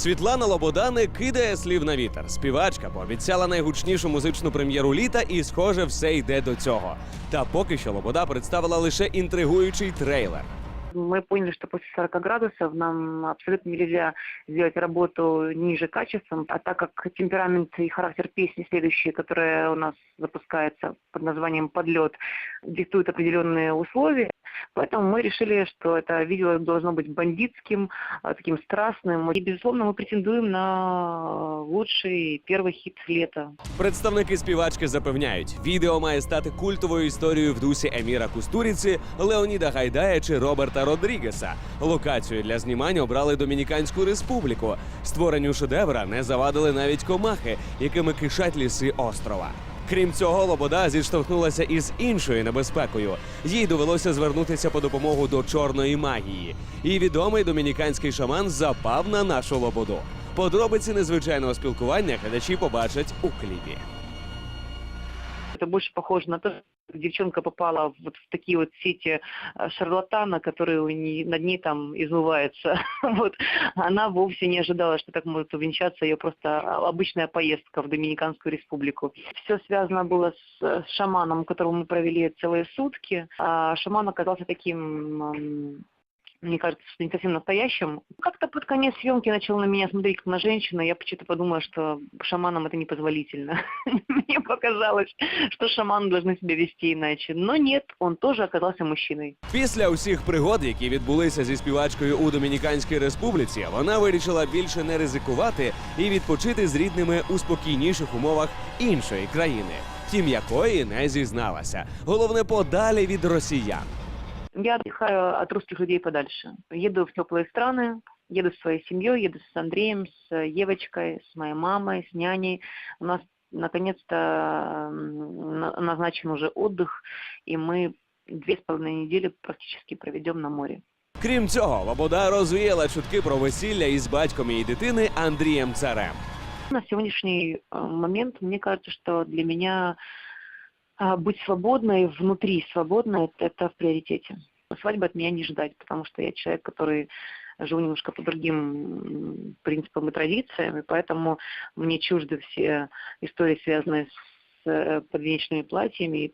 Світлана Лобода не кидає слів на вітер. Співачка пообіцяла найгучнішу музичну прем'єру літа, і, схоже, все йде до цього. Та поки що Лобода представила лише інтригуючий трейлер. Мы поняли, что после 40 градусов нам абсолютно нельзя сделать работу ниже качеством, а так как темперамент и характер песни следующие, которая у нас запускается под названием «Подлет», диктуют определенные условия, поэтому мы решили, что это видео должно быть бандитским, а, таким страстным. И, безусловно, мы претендуем на лучший первый хит лета. Представники співачки запевняють, відео має стати культовою історією в дусі Еміра Кустуріці, Леоніда Гайдая чи Роберта Родрігеса. Локацію для знімання обрали Домініканську республіку. Створенню шедевра не завадили навіть комахи, якими кишать ліси острова. Крім цього, Лобода зіштовхнулася із іншою небезпекою. Їй довелося звернутися по допомогу до чорної магії. І відомий домініканський шаман запав на нашу лободу. Подробиці незвичайного спілкування глядачі побачать у кліпі. Это больше похоже на что девчонка попала вот в такие вот сети э, шарлатана, которые у ней, над ней там измываются. Вот. Она вовсе не ожидала, что так может увенчаться ее просто обычная поездка в Доминиканскую республику. Все связано было с, э, шаманом, которого мы провели целые сутки. А шаман оказался таким мне кажется, что не совсем настоящим. Как-то под конец съемки начал на меня смотреть как на женщину. Я почему-то подумала, что шаманам это непозволительно. Мне показалось, что шаманы должны себя вести иначе. Но нет, он тоже оказался мужчиной. Після усіх пригод, які відбулися зі співачкою у Домініканській республіці, вона вирішила більше не ризикувати і відпочити з рідними у спокійніших умовах іншої країни, втім якої не зізналася. Головне подалі від росіян. Я отдыхаю от русских людей подальше. Еду в теплые страны, еду с своей семьей, еду с Андреем, с Евочкой, с моей мамой, с няней. У нас наконец-то м, на- назначен уже отдых, и мы две с половиной недели практически проведем на море. Крім цього, Лобода розвіяла чутки про весілля із батьком її дитини Андрієм Царем. На сегодняшний э, момент мне кажется, что для меня а, быть свободной, внутри свободной, это, это в приоритете. Свадьбы от меня не ждать, потому что я человек, который живу немножко по другим принципам и традициям, и поэтому мне чужды все истории, связанные с э, подвенечными платьями.